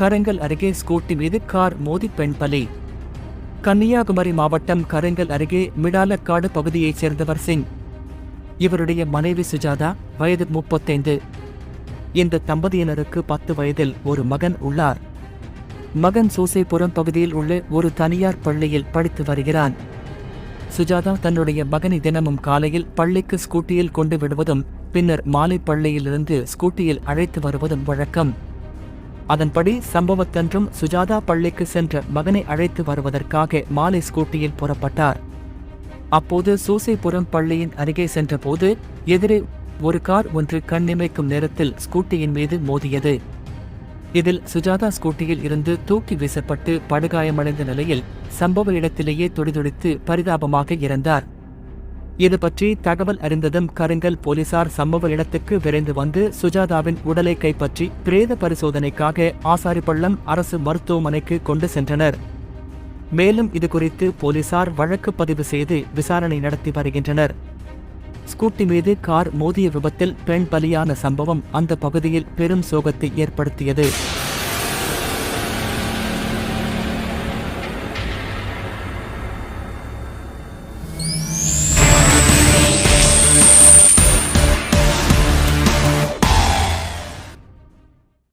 கரங்கல் அருகே ஸ்கூட்டி மீது கார் மோதி பெண் பலி. கன்னியாகுமரி மாவட்டம் கரங்கல் அருகே மிடாலக்காடு பகுதியைச் சேர்ந்தவர் சிங். இவருடைய மனைவி சுஜாதா வயது முப்பத்தைந்து. இந்த தம்பதியினருக்கு பத்து வயதில் ஒரு மகன் உள்ளார். மகன் சூசைபுரம் பகுதியில் உள்ள ஒரு தனியார் பள்ளியில் படித்து வருகிறான். சுஜாதா தன்னுடைய மகனை தினமும் காலையில் பள்ளிக்கு ஸ்கூட்டியில் கொண்டு விடுவதும் பின்னர் மாலை பள்ளியிலிருந்து ஸ்கூட்டியில் அழைத்து வருவதும் வழக்கம். அதன்படி சம்பவத்தன்றும் சுஜாதா பள்ளிக்கு சென்ற மகனை அழைத்து வருவதற்காக மாலை ஸ்கூட்டியில் புறப்பட்டார். அப்போது சூசைபுரம் பள்ளியின் அருகே சென்றபோது எதிரே ஒரு கார் ஒன்று கண்ணிமைக்கும் நேரத்தில் ஸ்கூட்டியின் மீது மோதியது. இதில் சுஜாதா ஸ்கூட்டியில் இருந்து தூக்கி வீசப்பட்டு படுகாயமடைந்த நிலையில் சம்பவ இடத்திலேயே துடிதுடித்து பரிதாபமாக இறந்தார். இது பற்றி தகவல் அறிந்ததும் கருங்கல் போலீசார் சம்பவ இடத்துக்கு விரைந்து வந்து சுஜாதாவின் உடலை கைப்பற்றி பிரேத பரிசோதனைக்காக ஆசாரிப்பள்ளம் அரசு மருத்துவமனைக்கு கொண்டு சென்றனர். மேலும் இதுகுறித்து போலீசார் வழக்கு பதிவு செய்து விசாரணை நடத்தி வருகின்றனர். ஸ்கூட்டி மீது கார் மோதிய விபத்தில் பெண் பலியான சம்பவம் அந்த பகுதியில் பெரும் சோகத்தை ஏற்படுத்தியது.